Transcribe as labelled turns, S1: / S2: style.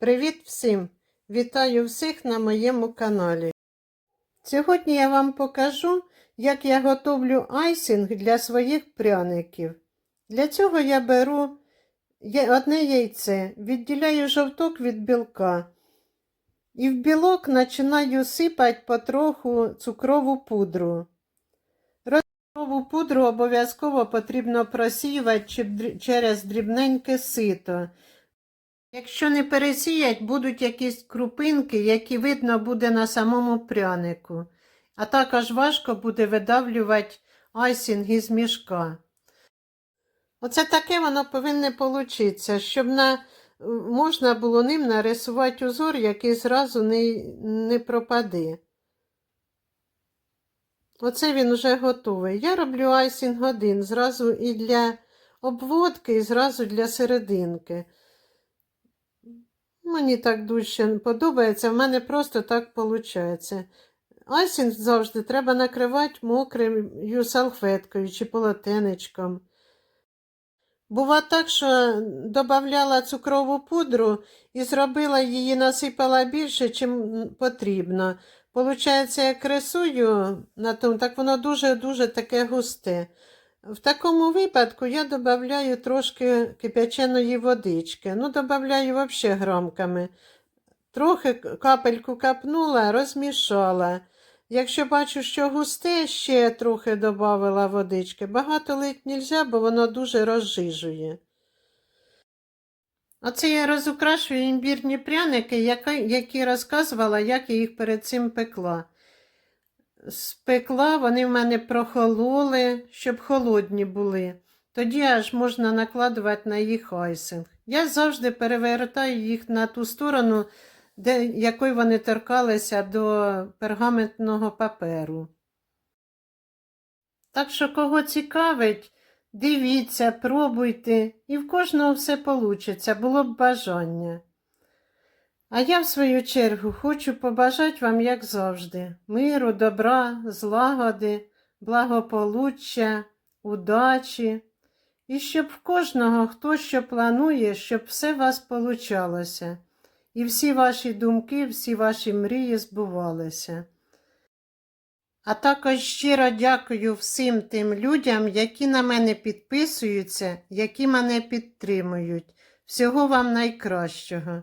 S1: Привіт всім! Вітаю всіх на моєму каналі. Сьогодні я вам покажу, як я готовлю айсинг для своїх пряників. Для цього я беру одне яйце, відділяю жовток від білка. І в білок починаю сипати потроху цукрову пудру. Цукрову пудру обов'язково потрібно просіювати через дрібненьке сито. Якщо не пересіять, будуть якісь крупинки, які видно буде на самому прянику. А також важко буде видавлювати айсінг із мішка. Оце таке воно повинне получитися, щоб на, можна було ним нарисувати узор, який зразу не, не пропаде. Оце він вже готовий. Я роблю айсінг один, зразу і для обводки, і зразу для серединки. Мені так дуже подобається, в мене просто так виходить. Айсінг завжди треба накривати мокрою салфеткою чи полотенечком. Бува так, що додавала цукрову пудру і зробила її, насипала більше, чим потрібно. Получається, як рисую на тому, так воно дуже-дуже таке густе. В такому випадку я додаю трошки кип'яченої водички. Ну, додаю взагалі грамками. Трохи капельку капнула, розмішала. Якщо бачу, що густе, ще трохи додала водички. Багато лить не можна, бо воно дуже розжижує. Оце я розукрашую імбірні пряники, які розказувала, як я їх перед цим пекла. Спекла, вони в мене прохололи, щоб холодні були. Тоді аж можна накладувати на їх айсинг. Я завжди перевертаю їх на ту сторону, де, якою вони торкалися до пергаментного паперу. Так що, кого цікавить, дивіться, пробуйте, і в кожного все вийде, було б бажання. А я, в свою чергу, хочу побажати вам, як завжди, миру, добра, злагоди, благополуччя, удачі, і щоб в кожного, хто що планує, щоб все у вас получалося, і всі ваші думки, всі ваші мрії збувалися. А також щиро дякую всім тим людям, які на мене підписуються, які мене підтримують. Всього вам найкращого